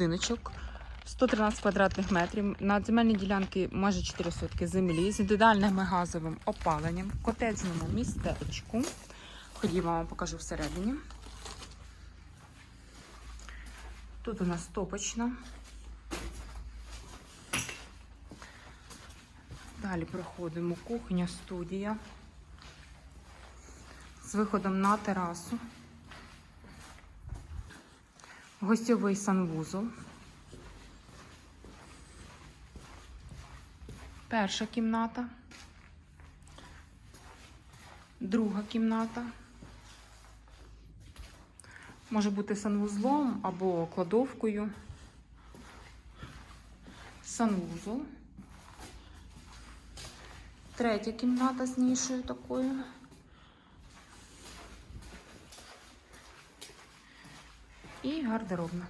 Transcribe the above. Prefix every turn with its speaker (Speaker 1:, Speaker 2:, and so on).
Speaker 1: Будиночок 113 квадратних метрів. На земельній ділянці майже 4 сотки землі з індивідуальним газовим опаленням в котеджному містечку. Ходімо, вам покажу всередині. Тут у нас топочна. Далі проходимо кухня, студія з виходом на терасу. Гостьовий санвузол. Перша кімната. Друга кімната. Може бути санвузлом або кладовкою. Санвузол. Третя кімната з нішою такою. І гардеробна.